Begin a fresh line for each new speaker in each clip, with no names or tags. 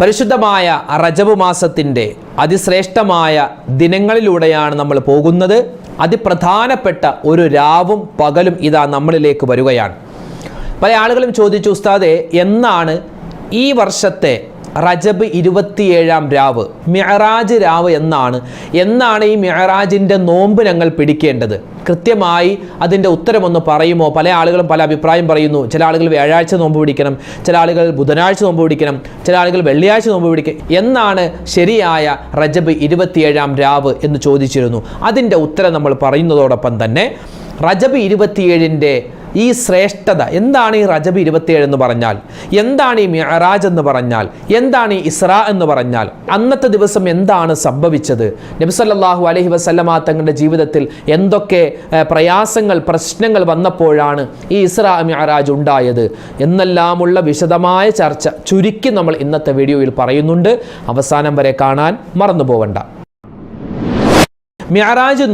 പരിശുദ്ധമായ റജബ് മാസത്തിന്റെ അതിശ്രേഷ്ഠമായ ദിനങ്ങളിലൂടെയാണ് നമ്മൾ പോകുന്നത്. അതിപ്രധാനപ്പെട്ട ഒരു രാവും പകലും ഇതാ നമ്മളിലേക്ക് വരികയാണ്. പല ആളുകളും ചോദിച്ചു ഉസ്താദെ എന്നാണ് ഈ വർഷത്തെ റജബ് ഇരുപത്തിയേഴാം രാവ് മിഹറാജ് രാവ് എന്നാണ്. എന്നാണ് ഈ മിഹറാജിന്റെ നോമ്പ് ഞങ്ങൾ പിടിക്കേണ്ടത്. കൃത്യമായി അതിന്റെ ഉത്തരമൊന്ന് പറയുമോ? പല ആളുകളും പല അഭിപ്രായം പറയുന്നു. ചില ആളുകൾ വ്യാഴാഴ്ച നോമ്പ് പിടിക്കണം ചില ആളുകൾ ബുധനാഴ്ച നോമ്പ് പിടിക്കണം ചില ആളുകൾ വെള്ളിയാഴ്ച നോമ്പ് പിടിക്കണം എന്നാണ് ശരിയായ റജബ് ഇരുപത്തിയേഴാം രാവ് എന്ന് ചോദിച്ചിരുന്നു. അതിന്റെ ഉത്തരം നമ്മൾ പറയുന്നതോടൊപ്പം തന്നെ റജബ് ഇരുപത്തിയേഴിന്റെ ഈ ശ്രേഷ്ഠത. എന്താണ് ഈ റജബ് ഇരുപത്തിയേഴ് എന്ന് പറഞ്ഞാൽ? എന്താണ് ഈ മിഅറാജ് എന്ന് പറഞ്ഞാൽ? എന്താണ് ഈ ഇസ്ര എന്ന് പറഞ്ഞാൽ? അന്നത്തെ ദിവസം എന്താണ് സംഭവിച്ചത്? നബിസല്ലാഹു അലഹി വസല്ലമ തങ്ങളുടെ ജീവിതത്തിൽ എന്തൊക്കെ പ്രയാസങ്ങൾ പ്രശ്നങ്ങൾ വന്നപ്പോഴാണ് ഈ ഇസ്ര മിഅറാജ് ഉണ്ടായത്? എന്നെല്ലാമുള്ള വിശദമായ ചർച്ച ചുരുക്കി നമ്മൾ ഇന്നത്തെ വീഡിയോയിൽ പറയുന്നുണ്ട്. അവസാനം വരെ കാണാൻ മറന്നു പോവണ്ട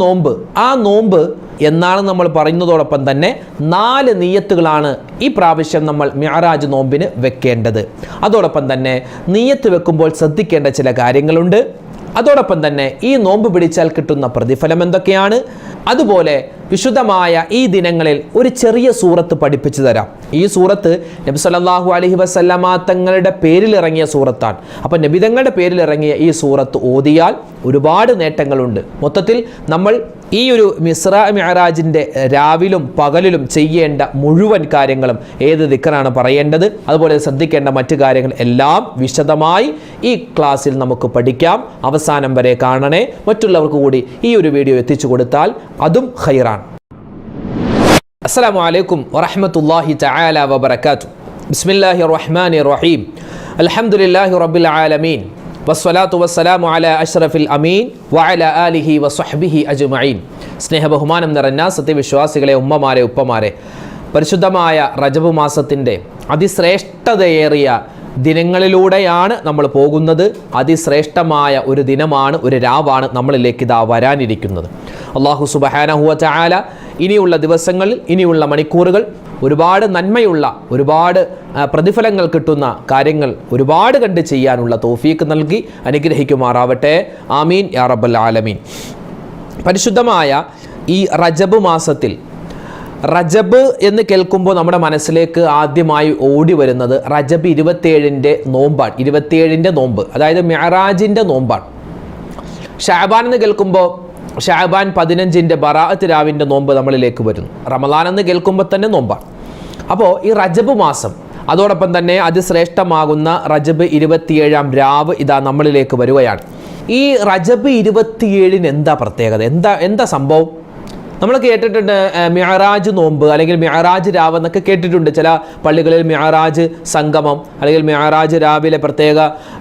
നോമ്പ്. ആ നോമ്പ് എന്നാണ് നമ്മൾ പറയുന്നതോടൊപ്പം തന്നെ നാല് നീയത്തുകളാണ് ഈ പ്രാവശ്യം നമ്മൾ മിഅറാജ് നോമ്പിന് വെക്കേണ്ടത്. അതോടൊപ്പം തന്നെ നീയത്ത് വെക്കുമ്പോൾ ശ്രദ്ധിക്കേണ്ട ചില കാര്യങ്ങളുണ്ട്. അതോടൊപ്പം തന്നെ ഈ നോമ്പ് പിടിച്ചാൽ കിട്ടുന്ന പ്രതിഫലം എന്തൊക്കെയാണ്? അതുപോലെ വിശുദ്ധമായ ഈ ദിനങ്ങളിൽ ഒരു ചെറിയ സൂറത്ത് പഠിപ്പിച്ചു തരാം. ഈ സൂറത്ത് നബി സല്ലാഹു അലഹി വസല്ലമ തങ്ങളുടെ പേരിലറങ്ങിയ സൂറത്താണ്. അപ്പം നബിതങ്ങളുടെ പേരിലിറങ്ങിയ ഈ സൂറത്ത് ഓതിയാൽ ഒരുപാട് നേട്ടങ്ങളുണ്ട്. മൊത്തത്തിൽ നമ്മൾ ഈ ഒരു മിസ്ര മിഹറാജിന്റെ രാവിലും പകലിലും ചെയ്യേണ്ട മുഴുവൻ കാര്യങ്ങളും ഏത് ദിക്കറാണ് പറയേണ്ടത്? അതുപോലെ ശ്രദ്ധിക്കേണ്ട മറ്റു കാര്യങ്ങൾ എല്ലാം വിശദമായി ഈ ക്ലാസ്സിൽ നമുക്ക് പഠിക്കാം. അവസാനം വരെ കാണണേ. മറ്റുള്ളവർക്ക് കൂടി ഈ ഒരു വീഡിയോ എത്തിച്ചു കൊടുത്താൽ അതും ഹൈറാണ് അസ്സാം വലൈക്കും വറഹമത്തല്ലാഹി തആല വബർക്കാത്തു ബിസ്മില്ലാഹി റഹ്മാൻ റഹീം. അലഹമുല്ലാഹി റബ്ബിൽ ആലമീൻ. വസ്വലാത്തു വസ്സലാമു അല അഷ്റഫിൽ അമീൻ വഅല ആലിഹി വസ്ഹബിഹി അജ്മഈൻ. സ്നേഹബഹുമാനം നിറഞ്ഞ സത്യവിശ്വാസികളെ ഉമ്മമാരെ ഉപ്പമാരെ പരിശുദ്ധമായ റജബ് മാസത്തിന്റെ അതിശ്രേഷ്ഠതയേറിയ ദിനങ്ങളിലൂടെയാണ് നമ്മൾ പോകുന്നത്. അതിശ്രേഷ്ഠമായ ഒരു ദിനമാണ് ഒരു രാവാണ് നമ്മളിലേക്ക് ഇതാ വരാനിരിക്കുന്നത്. അള്ളാഹു സുബഹാനഹുവ ചായാല ഇനിയുള്ള ദിവസങ്ങളിൽ ഇനിയുള്ള മണിക്കൂറുകൾ ഒരുപാട് നന്മയുള്ള ഒരുപാട് പ്രതിഫലങ്ങൾ കിട്ടുന്ന കാര്യങ്ങൾ ഒരുപാട് കണ്ട് ചെയ്യാനുള്ള തോഫീക്ക് നൽകി അനുഗ്രഹിക്കുമാറാവട്ടെ. ആമീൻ. യാ റബ്ബൽ ആലമീൻ. പരിശുദ്ധമായ ഈ റജബ് മാസത്തിൽ റജബ് എന്ന് കേൾക്കുമ്പോൾ നമ്മുടെ മനസ്സിലേക്ക് ആദ്യമായി ഓടി വരുന്നത് റജബ് ഇരുപത്തേഴിന്റെ നോമ്പാണ്. ഇരുപത്തിയേഴിന്റെ നോമ്പ് അതായത് മെഹറാജിന്റെ നോമ്പാണ്. ഷാബാൻ എന്ന് കേൾക്കുമ്പോൾ ഷാബാൻ പതിനഞ്ചിന്റെ ബറാഅത്ത് രാവിന്റെ നോമ്പ് നമ്മളിലേക്ക് വരുന്നു. റമദാൻ എന്ന് കേൾക്കുമ്പോൾ തന്നെ നോമ്പാണ്. അപ്പോൾ ഈ റജബ് മാസം അതോടൊപ്പം തന്നെ അതിശ്രേഷ്ഠമാകുന്ന റജബ് ഇരുപത്തിയേഴാം രാവ് ഇതാ നമ്മളിലേക്ക് വരികയാണ്. ഈ റജബ് ഇരുപത്തിയേഴിന് എന്താ പ്രത്യേകത? എന്താ എന്താ സംഭവം? നമ്മൾ കേട്ടിട്ടുണ്ട് മിഹറാജ് നോമ്പ് അല്ലെങ്കിൽ മിഅറാജ് രാവ് എന്നൊക്കെ കേട്ടിട്ടുണ്ട്. ചില പള്ളികളിൽ മിഅറാജ് സംഗമം അല്ലെങ്കിൽ മിഅറാജ് രാവിലെ പ്രത്യേക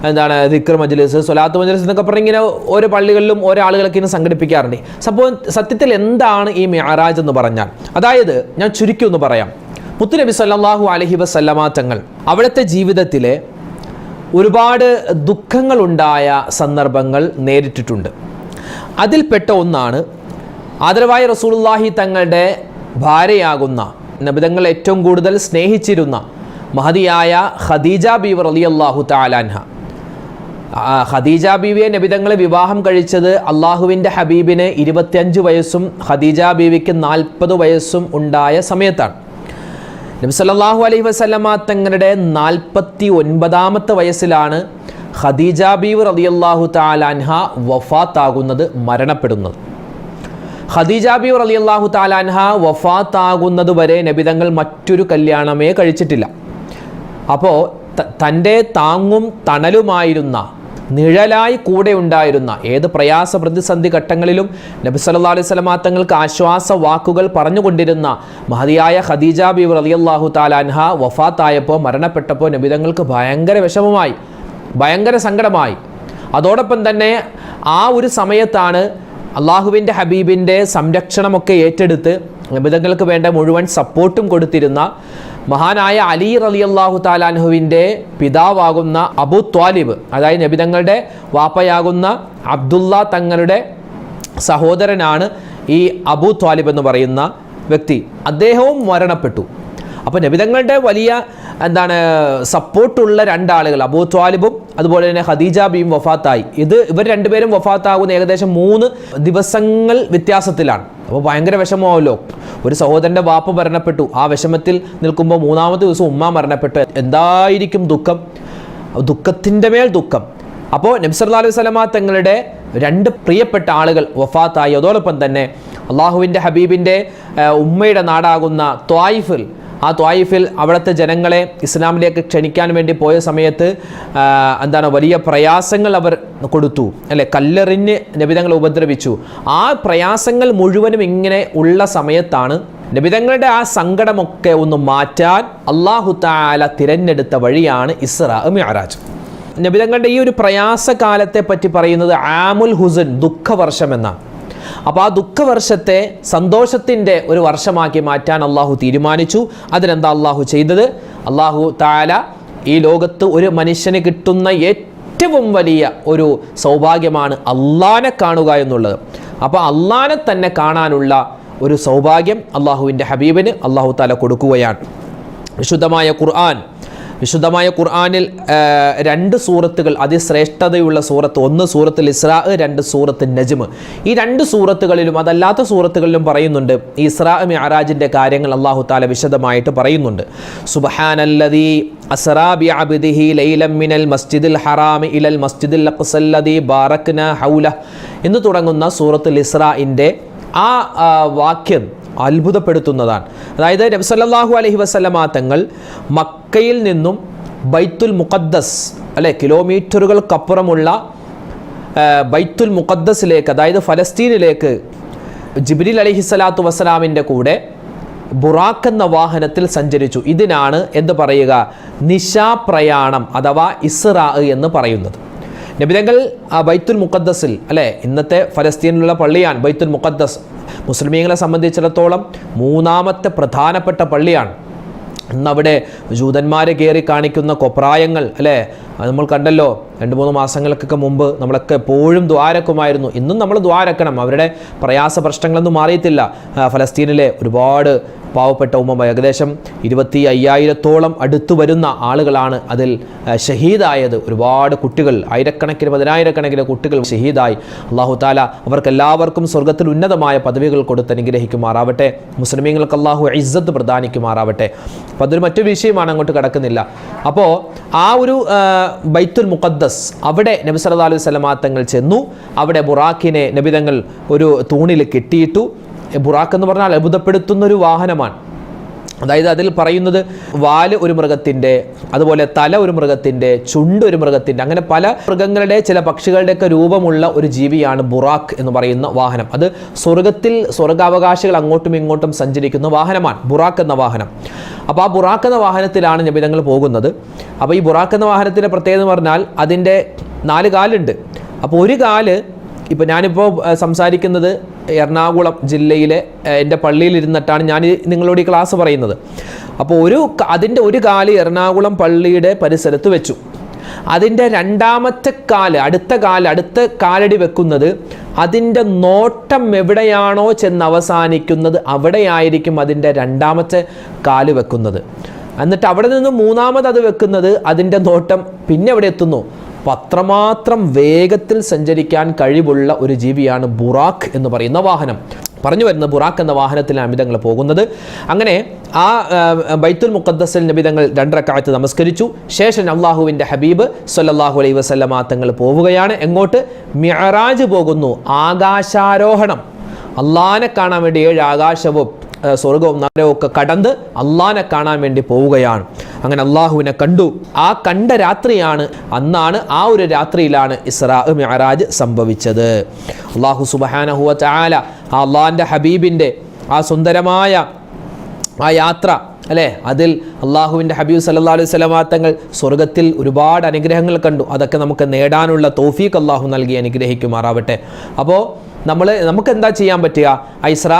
എന്താണ് ദിക്ർ മജ്ലിസ് സ്വലാത്ത് മജ്ലിസ് എന്നൊക്കെ പറഞ്ഞ് ഇങ്ങനെ ഓരോ പള്ളികളിലും ഓരോ ആളുകളൊക്കെ ഇങ്ങനെ സംഘടിപ്പിക്കാറുണ്ട്. സംഭവം സത്യത്തിൽ എന്താണ് ഈ മിഅറാജ് എന്ന് പറഞ്ഞാൽ? അതായത് ഞാൻ ചുരുക്കി ഒന്ന് പറയാം. മുത്തുനബി സല്ലാഹു അലഹി വസല്ലമ തങ്ങൾ അവിടുത്തെ ജീവിതത്തിലെ ഒരുപാട് ദുഃഖങ്ങളുണ്ടായ സന്ദർഭങ്ങൾ നേരിട്ടിട്ടുണ്ട്. അതിൽപ്പെട്ട ഒന്നാണ് ആദരവായ റസൂലുള്ളാഹി തങ്ങളുടെ ഭാര്യയാകുന്ന നബിതങ്ങൾ ഏറ്റവും കൂടുതൽ സ്നേഹിച്ചിരുന്ന മഹതിയായ ഖദീജ ബീവർ അലി അള്ളാഹു താലാൻഹ ഖദീജ ബീവിയെ നബിതങ്ങളെ വിവാഹം കഴിച്ചത് അള്ളാഹുവിന്റെ ഹബീബിന് ഇരുപത്തിയഞ്ച് വയസ്സും ഖദീജ ബീവിക്ക് നാൽപ്പത് വയസ്സും ഉണ്ടായ സമയത്താണ്. നബി സല്ലല്ലാഹു അലൈഹി വസ്ലമ തങ്ങളുടെ നാൽപ്പത്തി ഒൻപതാമത്തെ വയസ്സിലാണ് ഖദീജ ബീവ് റളിയല്ലാഹു താലാൻഹ വഫാത്താകുന്നത് മരണപ്പെടുന്നത്. ഖദീജ ബീവ് റളിയല്ലാഹു താലാൻഹ വരെ നബിതങ്ങൾ മറ്റൊരു കല്യാണമേ കഴിച്ചിട്ടില്ല. അപ്പോൾ തന്റെ താങ്ങും തണലുമായിരുന്ന നിഴലായി കൂടെ ഉണ്ടായിരുന്ന ഏത് പ്രയാസ പ്രതിസന്ധി ഘട്ടങ്ങളിലും നബി സല്ലാ അലൈഹി വസല്ലമ തങ്ങൾക്ക് ആശ്വാസ വാക്കുകൾ പറഞ്ഞുകൊണ്ടിരുന്ന മഹതിയായ ഖദീജ ബി റളിയല്ലാഹു താലാൻഹ വഫാത്തായപ്പോൾ മരണപ്പെട്ടപ്പോൾ നബിതങ്ങൾക്ക് ഭയങ്കര വിഷമമായി ഭയങ്കര സങ്കടമായി. അതോടൊപ്പം തന്നെ ആ ഒരു സമയത്താണ് അള്ളാഹുവിന്റെ ഹബീബിന്റെ സംരക്ഷണമൊക്കെ ഏറ്റെടുത്ത് നിബിതങ്ങൾക്ക് വേണ്ട മുഴുവൻ സപ്പോർട്ടും കൊടുത്തിരുന്ന മഹാനായ അലി റലി അള്ളാഹു താലാൻഹുവിന്റെ പിതാവാകുന്ന അബു ത്വാലിബ് അതായത് നബിതങ്ങളുടെ വാപ്പയാകുന്ന അബ്ദുള്ള തങ്ങളുടെ സഹോദരനാണ് ഈ അബു ത്വാലിബ് എന്ന് പറയുന്ന വ്യക്തി. അദ്ദേഹവും മരണപ്പെട്ടു. അപ്പോൾ നബിതങ്ങളുടെ വലിയ എന്താണ് സപ്പോർട്ടുള്ള രണ്ടാളുകൾ അബൂ ത്വാലിബും അതുപോലെ തന്നെ ഖദീജ ബിയും വഫാത്തായി. ഇത് ഇവർ രണ്ടുപേരും വഫാത്താകുന്ന ഏകദേശം മൂന്ന് ദിവസങ്ങൾ വ്യത്യാസത്തിലാണ്. അപ്പോൾ ഭയങ്കര വിഷമമാവല്ലോ. ഒരു സഹോദരന്റെ വാപ്പ മരണപ്പെട്ടു. ആ വിഷമത്തിൽ നിൽക്കുമ്പോൾ മൂന്നാമത്തെ ദിവസം ഉമ്മ മരണപ്പെട്ടു. എന്തായിരിക്കും ദുഃഖം? ദുഃഖത്തിന്റെ മേൽ ദുഃഖം. അപ്പോൾ നബ്സല്ലാ അലൈഹി തങ്ങളുടെ രണ്ട് പ്രിയപ്പെട്ട ആളുകൾ വഫാത്തായി. അതോടൊപ്പം തന്നെ അള്ളാഹുവിന്റെ ഹബീബിന്റെ ഉമ്മയുടെ നാടാകുന്ന ത്വായിഫിൽ ആ ത്വായിഫിൽ അവിടുത്തെ ജനങ്ങളെ ഇസ്ലാമിലേക്ക് ക്ഷണിക്കാൻ വേണ്ടി പോയ സമയത്ത് എന്താണ് വലിയ പ്രയാസങ്ങൾ അവർ കൊടുത്തു. അല്ലെ കല്ലെറിഞ്ഞ് നബിതങ്ങൾ ഉപദ്രവിച്ചു. ആ പ്രയാസങ്ങൾ മുഴുവനും ഇങ്ങനെ ഉള്ള സമയത്താണ് നബിതങ്ങളുടെ ആ സങ്കടമൊക്കെ ഒന്ന് മാറ്റാൻ അള്ളാഹു താല തിരഞ്ഞെടുത്ത വഴിയാണ് ഇസ്രാ മിഅറാജ്. നബിതങ്ങളുടെ ഈ ഒരു പ്രയാസകാലത്തെ പറ്റി പറയുന്നത് ആമുൽ ഹുസൻ ദുഃഖവർഷം എന്നാണ്. അപ്പോൾ ആ ദുഃഖവർഷത്തെ സന്തോഷത്തിന്റെ ഒരു വർഷമാക്കി മാറ്റാൻ അള്ളാഹു തീരുമാനിച്ചു. അതിനെന്താ അള്ളാഹു ചെയ്തത്? അള്ളാഹു താല ഈ ലോകത്ത് ഒരു മനുഷ്യന് കിട്ടുന്ന ഏറ്റവും വലിയ ഒരു സൗഭാഗ്യമാണ് അള്ളാനെ കാണുക എന്നുള്ളത്. അപ്പോൾ അള്ളാനെ തന്നെ കാണാനുള്ള ഒരു സൗഭാഗ്യം അള്ളാഹുവിന്റെ ഹബീബിന് അള്ളാഹു താല കൊടുക്കുകയാണ്. വിശുദ്ധമായ ഖുർആൻ വിശുദ്ധമായ ഖുർആാനിൽ രണ്ട് സൂറത്തുകൾ അതിശ്രേഷ്ഠതയുള്ള സൂറത്ത് ഒന്ന് സൂറത്തുൽ ഇസ്രാ രണ്ട് സൂറത്ത് നജ്മ്. ഈ രണ്ട് സൂറത്തുകളിലും അതല്ലാത്ത സൂറത്തുകളിലും പറയുന്നുണ്ട് ഇസ്രാ മിഅറാജിന്റെ കാര്യങ്ങൾ അള്ളാഹു താല വിശദമായിട്ട് പറയുന്നുണ്ട്. ബിഅബ്ദിഹി ലൈലം മിനൽ ഹറാമി ഇലൽ ഹൗല എന്ന് തുടങ്ങുന്ന സൂറത്തുൽ ഇസ്രാഇന്റെ ആ, വാക്യം അത്ഭുതപ്പെടുത്തുന്നതാണ്. അതായത് നബ്സല്ലാഹു അലഹി വസ്ലമാ തങ്ങൾ മക്കയിൽ നിന്നും ബൈത്തുൽ മുഖദ്ദസ് അല്ലെ കിലോമീറ്ററുകൾക്കപ്പുറമുള്ള ബൈത്തുൽ മുഖദ്ദസിലേക്ക് അതായത് ഫലസ്തീനിലേക്ക് ജിബ്രീൽ അലഹി സ്വലാത്തു വസ്സലാമിന്റെ കൂടെ ബുറാഖ് എന്ന വാഹനത്തിൽ സഞ്ചരിച്ചു. ഇതിനാണ് എന്ത് പറയുക? നിശാപ്രയാണം അഥവാ ഇസ്റാ എന്ന് പറയുന്നത്. നബിതങ്ങൾ ആ ബൈത്തുൽ മുഖദ്ദസിൽ അല്ലേ? ഇന്നത്തെ ഫലസ്തീനിലുള്ള പള്ളിയാണ് ബൈത്തുൽ മുഖദ്ദസ്. മുസ്ലിമീങ്ങളെ സംബന്ധിച്ചിടത്തോളം മൂന്നാമത്തെ പ്രധാനപ്പെട്ട പള്ളിയാണ്. ഇന്നവിടെ ജൂതന്മാരെ കയറി കാണിക്കുന്ന കൊപ്രായങ്ങൾ അല്ലേ? നമ്മൾ കണ്ടല്ലോ. രണ്ട് മൂന്ന് മാസങ്ങൾക്കൊക്കെ മുമ്പ് നമ്മളൊക്കെ എപ്പോഴും ദ്വാരക്കുമായിരുന്നു. ഇന്നും നമ്മൾ ദ്വാരക്കണം. അവരുടെ പ്രയാസ പ്രശ്നങ്ങളൊന്നും മാറിയിട്ടില്ല. ഫലസ്തീനിലെ ഒരുപാട് പാവപ്പെട്ട ഉമ്മ ഏകദേശം ഇരുപത്തി അയ്യായിരത്തോളം അടുത്തു വരുന്ന ആളുകളാണ് അതിൽ ഷഹീദായത്. ഒരുപാട് കുട്ടികൾ ആയിരക്കണക്കിന് പതിനായിരക്കണക്കിന് കുട്ടികൾ ഷഹീദായി. അള്ളാഹു താല അവർക്കെല്ലാവർക്കും സ്വർഗത്തിൽ ഉന്നതമായ പദവികൾ കൊടുത്ത് അനുഗ്രഹിക്കുമാറാവട്ടെ. മുസ്ലിമീങ്ങൾക്ക് അള്ളാഹു ഇസ്സത്ത് പ്രദാനിക്കുമാറാവട്ടെ. അപ്പോൾ അതൊരു മറ്റു വിഷയമാണ് അങ്ങോട്ട് കിടക്കുന്നില്ല. അപ്പോൾ ആ ഒരു ബൈത്തുൽ ബൈത്തുൽ മുഖദ്ദസ് അവിടെ നബി സല്ലല്ലാഹു അലൈഹി വസല്ലമ തങ്ങൾ ചെന്നു. അവിടെ ബുറാഖിനെ നബിതങ്ങൾ ഒരു തൂണിൽ കെട്ടിയിട്ടു. ബുറാക്ക് എന്ന് പറഞ്ഞാൽ അത്ഭുതപ്പെടുത്തുന്നൊരു വാഹനമാണ്. അതായത് അതിൽ പറയുന്നത് വാൽ ഒരു മൃഗത്തിന്റെ അതുപോലെ തല ഒരു മൃഗത്തിന്റെ ചുണ്ട് ഒരു മൃഗത്തിന്റെ അങ്ങനെ പല മൃഗങ്ങളുടെ ചില പക്ഷികളുടെയൊക്കെ രൂപമുള്ള ഒരു ജീവിയാണ് ബുറാഖ് എന്ന് പറയുന്ന വാഹനം. അത് സ്വർഗത്തിൽ സ്വർഗാവകാശികൾ അങ്ങോട്ടും ഇങ്ങോട്ടും സഞ്ചരിക്കുന്ന വാഹനമാണ് ബുറാഖ് എന്ന വാഹനം. അപ്പോൾ ആ ബുറാഖ് എന്ന വാഹനത്തിലാണ് നബിതങ്ങൾ പോകുന്നത്. അപ്പോൾ ഈ ബുറാഖ് എന്ന വാഹനത്തിന്റെ പ്രത്യേകത എന്ന് പറഞ്ഞാൽ അതിന്റെ നാല് കാലുണ്ട്. അപ്പോൾ ഒരു കാൽ ഇപ്പോൾ ഞാനിപ്പോൾ സംസാരിക്കുന്നത് എറണാകുളം ജില്ലയിലെ എന്റെ പള്ളിയിൽ ഇരുന്നിട്ടാണ് ഞാൻ നിങ്ങളോട് ഈ ക്ലാസ് പറയുന്നത്. അപ്പോൾ ഒരു അതിന്റെ ഒരു കാൽ എറണാകുളം പള്ളിയുടെ പരിസരത്ത് വെച്ചു. അതിന്റെ രണ്ടാമത്തെ കാൽ അടുത്ത കാൽ അടുത്ത കാലടി വെക്കുന്നത് അതിന്റെ നോട്ടം എവിടെയാണോ ചെന്ന് അവസാനിക്കുന്നത് അവിടെയായിരിക്കും അതിന്റെ രണ്ടാമത്തെ കാൽ വെക്കുന്നത്. എന്നിട്ട് അവിടെ നിന്ന് മൂന്നാമത് അത് വെക്കുന്നത് അതിന്റെ നോട്ടം പിന്നെ എവിടെ എത്തുന്നു. അപ്പോൾ അത്രമാത്രം വേഗത്തിൽ സഞ്ചരിക്കാൻ കഴിവുള്ള ഒരു ജീവിയാണ് ബുറാഖ് എന്ന് പറയുന്ന വാഹനം. പറഞ്ഞു വരുന്ന ബുറാഖ് എന്ന വാഹനത്തിലാണ് അമിതങ്ങൾ പോകുന്നത്. അങ്ങനെ ആ ബൈത്തുൽ മുഖദ്ദസിൽ നബിതങ്ങൾ രണ്ടരക്കാലത്ത് നമസ്കരിച്ചു. ശേഷം അള്ളാഹുവിന്റെ ഹബീബ് സൊല്ലാഹു അലൈ വസല്ലമ തങ്ങൾ പോവുകയാണ്. എങ്ങോട്ട്? മിഅറാജ് പോകുന്നു. ആകാശാരോഹണം. അള്ളാനെ കാണാൻ വേണ്ടി ഏഴ് ആകാശവും സ്വർഗവും നഗരവും ഒക്കെ കടന്ന് അള്ളാനെ കാണാൻ വേണ്ടി പോവുകയാണ്. അങ്ങനെ അള്ളാഹുവിനെ കണ്ടു. ആ കണ്ട രാത്രിയാണ് അന്നാണ് ആ ഒരു രാത്രിയിലാണ് ഇസ്രാ മിഅറാജ് സംഭവിച്ചത്. അള്ളാഹു ചാല ആ അള്ളാഹിന്റെ ഹബീബിന്റെ ആ സുന്ദരമായ ആ യാത്ര അല്ലേ? അതിൽ അള്ളാഹുവിന്റെ ഹബീബ് സല്ലാ അലൈഹി സ്വലമാ തങ്ങൾ സ്വർഗത്തിൽ ഒരുപാട് അനുഗ്രഹങ്ങൾ കണ്ടു. അതൊക്കെ നമുക്ക് നേടാനുള്ള തോഫീക്ക് അള്ളാഹു നൽകി അനുഗ്രഹിക്കുമാറാവട്ടെ. അപ്പോൾ നമ്മൾ നമുക്ക് എന്താ ചെയ്യാൻ പറ്റുക? ആ ഇസ്രാ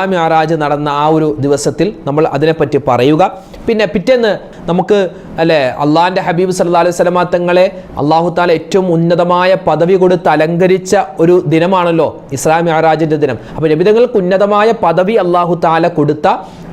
നടന്ന ആ ഒരു ദിവസത്തിൽ നമ്മൾ അതിനെപ്പറ്റി പറയുക. പിന്നെ പിറ്റേന്ന് നമുക്ക് അല്ലേ അള്ളാഹിന്റെ ഹബീബ് സല്ലാ അലൈഹി സ്വലമാ തങ്ങളെ അള്ളാഹു താല ഏറ്റവും ഉന്നതമായ പദവി കൊടുത്ത് അലങ്കരിച്ച ഒരു ദിനമാണല്ലോ ഇസ്ലാം മിഅറാജിന്റെ ദിനം. അപ്പോൾ രബിതങ്ങൾക്ക് ഉന്നതമായ പദവി അള്ളാഹു താല കൊടുത്ത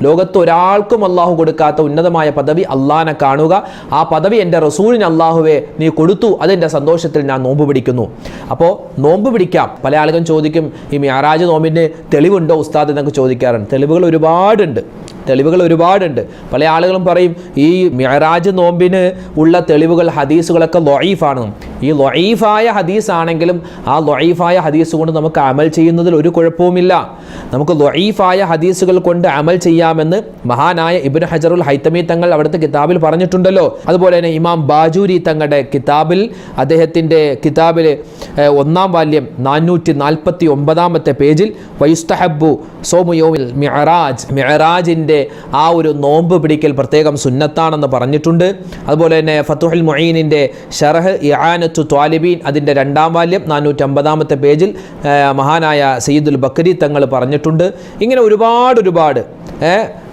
ലോകത്ത് ഒരാൾക്കും അള്ളാഹു കൊടുക്കാത്ത ഉന്നതമായ പദവി അള്ളാഹനെ കാണുക. ആ പദവി എന്റെ റസൂലിന് അള്ളാഹുവെ നീ കൊടുത്തു. അതെന്റെ സന്തോഷത്തിൽ ഞാൻ നോമ്പ് പിടിക്കുന്നു. അപ്പോൾ നോമ്പ് പിടിക്കാം. പല ആളുകളും ചോദിക്കും ഈ മ്യാറാജ് നോമ്പിന്റെ തെളിവുണ്ടോ ഉസ്താദ് എന്നൊക്കെ ചോദിക്കാറുണ്ട്. തെളിവുകൾ ഒരുപാടുണ്ട്. തെളിവുകൾ ഒരുപാടുണ്ട്. പല ആളുകളും പറയും ഈ മിഹറാജ് നോമ്പിന് ഉള്ള തെളിവുകൾ ഹദീസുകളൊക്കെ ലൊയീഫാണ്. ഈ ലൊയീഫായ ഹദീസ് ആണെങ്കിലും ആ ലൊയീഫായ ഹദീസ് കൊണ്ട് നമുക്ക് അമൽ ചെയ്യുന്നതിൽ ഒരു കുഴപ്പവുമില്ല. നമുക്ക് ലൊയീഫായ ഹദീസുകൾ കൊണ്ട് അമൽ ചെയ്യാമെന്ന് മഹാനായ ഇബിൻ ഹജറുൽ ഹൈത്തമി തങ്ങൾ അവിടുത്തെ കിതാബിൽ പറഞ്ഞിട്ടുണ്ടല്ലോ. അതുപോലെ തന്നെ ഇമാം ബാജൂരി തങ്ങളുടെ കിതാബിൽ അദ്ദേഹത്തിന്റെ കിതാബിൽ ഒന്നാം വാല്യം നാനൂറ്റി നാൽപ്പത്തി ഒമ്പതാമത്തെ പേജിൽ വൈസ്തഹബു സോമുയോമിൽ മിഅറാജ് മിഅറാജിന്റെ ആ ഒരു നോമ്പ് പിടിക്കൽ പ്രത്യേകം സുന്നത്താണെന്ന് പറഞ്ഞിട്ടുണ്ട്. അതുപോലെ തന്നെ ഫത്തുഹുൽ മൊയ്നിന്റെ ഷറഹ് ഇആനത്തു ത്വാലിബീൻ അതിന്റെ രണ്ടാം വാല്യം നാനൂറ്റമ്പതാമത്തെ പേജിൽ മഹാനായ സയ്യിദുൽ ബക്കരി തങ്ങൾ പറഞ്ഞിട്ടുണ്ട്. ഇങ്ങനെ ഒരുപാട് ഒരുപാട്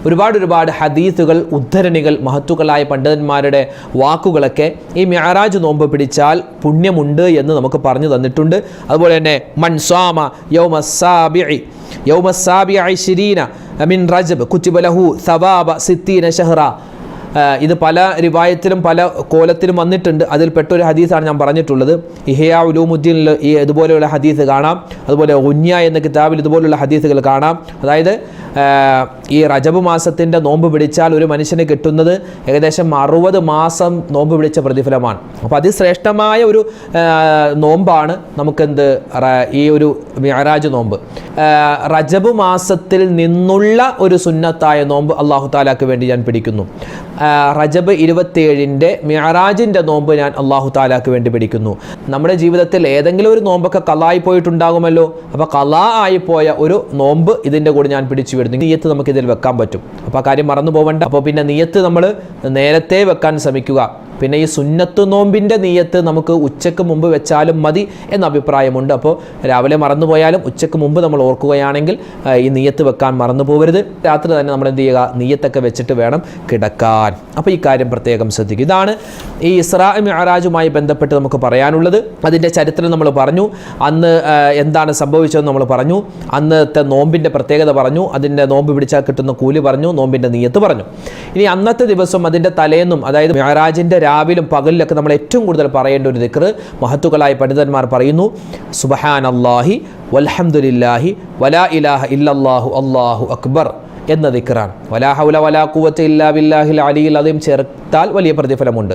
ഒരുപാട് ഒരുപാട് ഹദീസുകൾ ഉദ്ധരണികൾ മഹത്തുക്കളായ പണ്ഡിതന്മാരുടെ വാക്കുകളൊക്കെ ഈ മ്യാറാജ് നോമ്പ് പിടിച്ചാൽ പുണ്യമുണ്ട് എന്ന് നമുക്ക് പറഞ്ഞു തന്നിട്ടുണ്ട്. അതുപോലെ തന്നെ മൻസ്വാമ യൗമസാബിഐ യൗമസാബിഐ ഷിരീന മിൻ റജബ് കുറ്റിബലഹു സവാബ സിത്തീന ഷഹ്റ ഇത് പല റിവായത്തിലും പല കോലത്തിലും വന്നിട്ടുണ്ട്. അതിൽപ്പെട്ട ഒരു ഹദീസാണ് ഞാൻ പറഞ്ഞിട്ടുള്ളത്. ഇഹയ ഉലൂമുദ്ദീനിൽ ഈ ഇതുപോലെയുള്ള ഹദീസ് കാണാം. അതുപോലെ ഉന്യ എന്ന കിതാബിൽ ഇതുപോലെയുള്ള ഹദീസുകൾ കാണാം. അതായത് ഈ റജബ് മാസത്തിന്റെ നോമ്പ് പിടിച്ചാൽ ഒരു മനുഷ്യന് കിട്ടുന്നത് ഏകദേശം അറുപത് മാസം നോമ്പ് പിടിച്ച പ്രതിഫലമാണ്. അപ്പോൾ അതിശ്രേഷ്ഠമായ ഒരു നോമ്പാണ് നമുക്കെന്ത് ഈ ഒരു മിയറാജ് നോമ്പ്. റജബ് മാസത്തിൽ നിന്നുള്ള ഒരു സുന്നത്തായ നോമ്പ് അള്ളാഹു താലാക്ക് വേണ്ടി ഞാൻ പിടിക്കുന്നു. റജബ് ഇരുപത്തിയേഴിന്റെ മിയറാജിന്റെ നോമ്പ് ഞാൻ അള്ളാഹു താലാക്ക് വേണ്ടി പിടിക്കുന്നു. നമ്മുടെ ജീവിതത്തിൽ ഏതെങ്കിലും ഒരു നോമ്പൊക്കെ കലായി പോയിട്ടുണ്ടാകുമല്ലോ. അപ്പോൾ കലാ ആയിപ്പോയ പോയ ഒരു നോമ്പ് ഇതിന്റെ കൂടെ ഞാൻ പിടിച്ചു വരുന്നു. നീയത്ത് നമുക്ക് ഇതിൽ വെക്കാൻ പറ്റും. അപ്പോൾ ആ കാര്യം മറന്നു പോകണ്ട അപ്പോൾ പിന്നെ നീയത്ത് നമ്മൾ നേരത്തെ വെക്കാൻ ശ്രമിക്കുക. പിന്നെ ഈ സുന്നത്ത് നോമ്പിന്റെ നീയത്ത് നമുക്ക് ഉച്ചയ്ക്ക് മുമ്പ് വെച്ചാലും മതി എന്ന അഭിപ്രായമുണ്ട്. അപ്പോൾ രാവിലെ മറന്നു പോയാലും ഉച്ചയ്ക്ക് മുമ്പ് നമ്മൾ ഓർക്കുകയാണെങ്കിൽ ഈ നീയത്ത് വെക്കാൻ മറന്നു പോകരുത് രാത്രി തന്നെ നമ്മൾ എന്ത് ചെയ്യുക? നീയത്തൊക്കെ വെച്ചിട്ട് വേണം കിടക്കാൻ. അപ്പോൾ ഈ കാര്യം പ്രത്യേകം ശ്രദ്ധിക്കുക. ഇതാണ് ഈ ഇസ്രാ മിഅറാജുമായി ബന്ധപ്പെട്ട് നമുക്ക് പറയാനുള്ളത്. അതിന്റെ ചരിത്രം നമ്മൾ പറഞ്ഞു. അന്ന് എന്താണ് സംഭവിച്ചതെന്ന് നമ്മൾ പറഞ്ഞു. അന്നത്തെ നോമ്പിന്റെ പ്രത്യേകത പറഞ്ഞു. അതിന്റെ നോമ്പ് പിടിച്ചാൽ കിട്ടുന്ന കൂലി പറഞ്ഞു. നോമ്പിന്റെ നീയത്ത് പറഞ്ഞു. ഇനി അന്നത്തെ ദിവസം അതിന്റെ തലേന്നും അതായത് മിഅറാജിന്റെ രാവിലും പകലിലൊക്കെ നമ്മൾ ഏറ്റവും കൂടുതൽ പറയേണ്ട ഒരു ദിക്ർ മഹത്തുക്കളായ പണ്ഡിതന്മാർ പറയുന്നു സുബഹാൻ അള്ളാഹി വൽഹംദുലില്ലാഹി വലാ ഇലാഹ ഇല്ലല്ലാഹു അള്ളാഹു അക്ബർ എന്ന ദിക്റാണ്. വലാ ഹൗല വലാ കൂവത്ത് ഇല്ലാ ബില്ലാഹിൽ അലിയിൽ അതേം ചേർത്താൽ വലിയ പ്രതിഫലമുണ്ട്.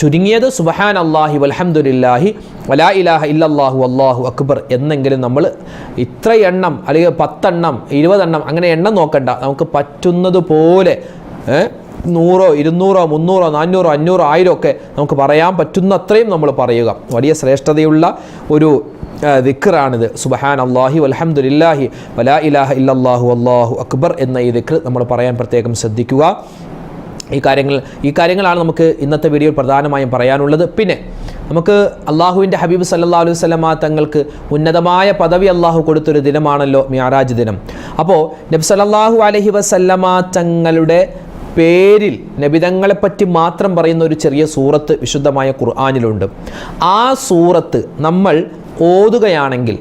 ചുരുങ്ങിയത് സുബഹാൻ അള്ളാഹി വൽഹംദുലില്ലാഹി വലാ ഇലാഹ ഇല്ലല്ലാഹു അള്ളാഹു അക്ബർ എന്നെങ്കിലും നമ്മൾ ഇത്ര എണ്ണം അല്ലെങ്കിൽ പത്തെണ്ണം ഇരുപതെണ്ണം അങ്ങനെ എണ്ണം നോക്കണ്ട. നമുക്ക് പറ്റുന്നത് പോലെ നൂറോ ഇരുന്നൂറോ മുന്നൂറോ നാനൂറോ അഞ്ഞൂറോ ആയിരം ഒക്കെ നമുക്ക് പറയാൻ പറ്റുന്ന അത്രയും നമ്മൾ പറയുക. വലിയ ശ്രേഷ്ഠതയുള്ള ഒരു ദിക്റാണിത്. സുബഹാൻ അള്ളാഹി വൽഹംദുലില്ലാഹി വലാ ഇലാഹ ഇല്ലാഹു അള്ളാഹു അക്ബർ എന്ന ഈ ദിക്ർ നമ്മൾ പറയാൻ പ്രത്യേകം ശ്രദ്ധിക്കുക. ഈ കാര്യങ്ങൾ ഈ കാര്യങ്ങളാണ് നമുക്ക് ഇന്നത്തെ വീഡിയോയിൽ പ്രധാനമായും പറയാനുള്ളത്. പിന്നെ നമുക്ക് അള്ളാഹുവിന്റെ ഹബീബ് സല്ലാ അലൈഹി സ്വലമ തങ്ങൾക്ക് ഉന്നതമായ പദവി അള്ളാഹു കൊടുത്തൊരു ദിനമാണല്ലോ മിയാറാജ് ദിനം. അപ്പോൾ നബി അലഹി അലൈഹി വസല്ലമ തങ്ങളുടെ പേരിൽ നബിതങ്ങളെപ്പറ്റി മാത്രം പറയുന്ന ഒരു ചെറിയ സൂറത്ത് വിശുദ്ധമായ ഖുർആാനിലുണ്ട്. ആ സൂറത്ത് നമ്മൾ ഓതുകയാണെങ്കിൽ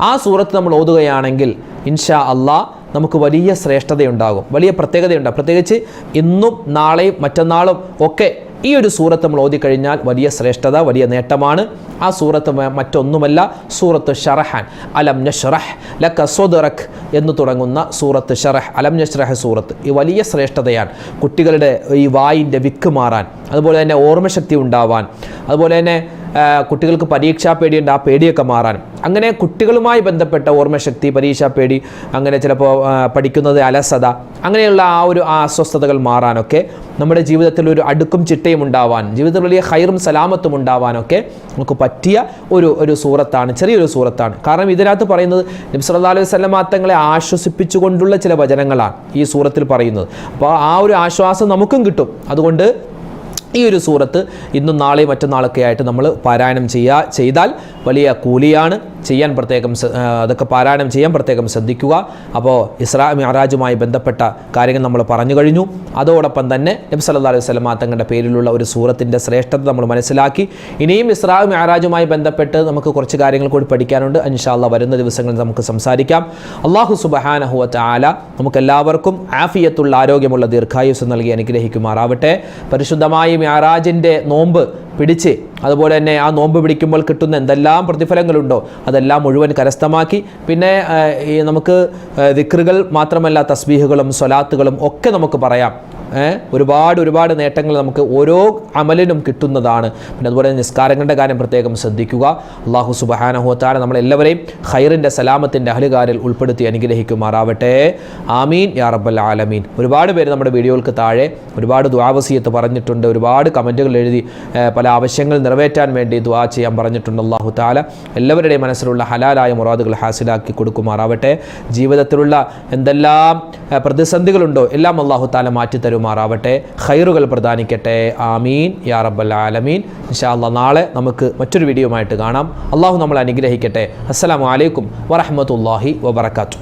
ആ സൂറത്ത് നമ്മൾ ഓതുകയാണെങ്കിൽ ഇൻഷാ അള്ളാ നമുക്ക് വലിയ ശ്രേഷ്ഠതയുണ്ടാകും വലിയ പ്രത്യേകതയുണ്ടാകും. പ്രത്യേകിച്ച് ഇന്നും നാളെയും മറ്റന്നാളും ഒക്കെ ഈ ഒരു സൂറത്ത് നമ്മൾ ഓതിക്കഴിഞ്ഞാൽ വലിയ ശ്രേഷ്ഠത വലിയ നേട്ടമാണ്. ആ സൂറത്ത് മറ്റൊന്നുമല്ല സൂറത്ത് ഷറഹാൻ. അലം നഷ്റഹ് ലക്ക സ്വദറഖ് എന്ന് തുടങ്ങുന്ന സൂറത്ത് ഷറഹ് അലം നഷ്റഹ് സൂറത്ത്. ഈ വലിയ ശ്രേഷ്ഠതയാണ്. കുട്ടികളുടെ ഈ വായിന്റെ വിക്ക് മാറാൻ അതുപോലെ തന്നെ ഓർമ്മശക്തി ഉണ്ടാവാൻ അതുപോലെ തന്നെ കുട്ടികൾക്ക് പരീക്ഷാ പേടിയുണ്ട് ആ പേടിയൊക്കെ മാറാനും അങ്ങനെ കുട്ടികളുമായി ബന്ധപ്പെട്ട ഓർമ്മശക്തി പരീക്ഷാ പേടി അങ്ങനെ ചിലപ്പോൾ പഠിക്കുന്നത് അലസത അങ്ങനെയുള്ള ആ ഒരു അസ്വസ്ഥതകൾ മാറാനൊക്കെ നമ്മുടെ ജീവിതത്തിൽ ഒരു അടുക്കും ചിട്ടയും ഉണ്ടാവാൻ ജീവിതത്തിൽ വലിയ ഹൈറും സലാമത്തും ഉണ്ടാവാനൊക്കെ നമുക്ക് പറ്റിയ ഒരു ഒരു സൂറത്താണ് ചെറിയൊരു സൂറത്താണ്. കാരണം ഇതിനകത്ത് പറയുന്നത് നബി സല്ലല്ലാഹു അലൈഹി വസല്ലം തങ്ങളെ ആശ്വസിപ്പിച്ചുകൊണ്ടുള്ള ചില വചനങ്ങളാണ് ഈ സൂറത്തിൽ പറയുന്നത്. അപ്പോൾ ആ ഒരു ആശ്വാസം നമുക്കും കിട്ടും. അതുകൊണ്ട് ഈ ഒരു സൂറത്ത് ഇന്നും നാളെയും മറ്റന്നാളൊക്കെ ആയിട്ട് നമ്മൾ പാരായണം ചെയ്യുക ചെയ്താൽ വലിയ കൂലിയാണ് ചെയ്യാൻ പ്രത്യേകം അതൊക്കെ പാരായണം ചെയ്യാൻ പ്രത്യേകം ശ്രദ്ധിക്കുക. അപ്പോൾ ഇസ്രാ മിഅറാജുമായി ബന്ധപ്പെട്ട കാര്യങ്ങൾ നമ്മൾ പറഞ്ഞു കഴിഞ്ഞു. അതോടൊപ്പം തന്നെ നബി സല്ലല്ലാഹു അലൈഹി സ്വലമ തങ്ങളുടെ പേരിലുള്ള ഒരു സൂറത്തിന്റെ ശ്രേഷ്ഠത നമ്മൾ മനസ്സിലാക്കി. ഇനിയും ഇസ്രാ മിഅറാജുമായി ബന്ധപ്പെട്ട് നമുക്ക് കുറച്ച് കാര്യങ്ങൾ കൂടി പഠിക്കാനുണ്ട്. അൻഷാല്ല വരുന്ന ദിവസങ്ങളിൽ നമുക്ക് സംസാരിക്കാം. അള്ളാഹു സുബഹാനഹു വതആല നമുക്കെല്ലാവർക്കും ആഫിയത്തുള്ള ആരോഗ്യമുള്ള ദീർഘായുസ് നൽകി അനുഗ്രഹിക്കുമാറാവട്ടെ. പരിശുദ്ധമായി മ്യാറാജിന്റെ നോമ്പ് പിടിച്ച്. അതുപോലെ തന്നെ ആ നോമ്പ് പിടിക്കുമ്പോൾ കിട്ടുന്ന എന്തെല്ലാം പ്രതിഫലങ്ങളുണ്ടോ അതെല്ലാം മുഴുവൻ കരസ്ഥമാക്കി. പിന്നെ ഈ നമുക്ക് ദിക്റുകൾ മാത്രമല്ല തസ്ബീഹുകളും സ്വലാത്തുകളും ഒക്കെ നമുക്ക് പറയാം. ഒരുപാട് ഒരുപാട് നേട്ടങ്ങൾ നമുക്ക് ഓരോ അമലിനും കിട്ടുന്നതാണ്. പിന്നെ അതുപോലെ നിസ്കാരങ്ങളുടെ കാര്യം പ്രത്യേകം ശ്രദ്ധിക്കുക. അള്ളാഹു സുബഹാനഹുത്താല നമ്മളെല്ലാവരെയും ഖൈറിന്റെ സലാമത്തിന്റെ അഹലുകാരിൽ ഉൾപ്പെടുത്തി അനുഗ്രഹിക്കുമാറാവട്ടെ. ആമീൻ. യാ റബ്ബൽ ആലമീൻ. ഒരുപാട് പേര് നമ്മുടെ വീഡിയോകൾക്ക് താഴെ ഒരുപാട് ദ്വാവസീയത്ത് പറഞ്ഞിട്ടുണ്ട്. ഒരുപാട് കമന്റുകൾ എഴുതി ഏ, പല ആവശ്യങ്ങൾ നിറവേറ്റാൻ വേണ്ടി ദ്വാ ചെയ്യാൻ പറഞ്ഞിട്ടുണ്ട്. അള്ളാഹു താല എല്ലാവരുടെയും മനസ്സിലുള്ള ഹലാലായ മുറാദുകൾ ഹാസിലാക്കി കൊടുക്കുമാറാവട്ടെ. ജീവിതത്തിലുള്ള എന്തെല്ലാം പ്രതിസന്ധികളുണ്ടോ എല്ലാം അള്ളാഹു താല മാറ്റി തരുമാറാവട്ടെ. ഖൈറുകൾ പ്രദാനിക്കട്ടെ. ആമീൻ. യാ റബ്ബൽ ആലമീൻ. ഇൻഷാല്ല നാളെ നമുക്ക് മറ്റൊരു വീഡിയോ ആയിട്ട് കാണാം. അള്ളാഹു നമ്മൾ അനുഗ്രഹിക്കട്ടെ. അസ്സലാമു അലൈക്കും വറഹ്മത്തുള്ളാഹി വബറകാതുഹു.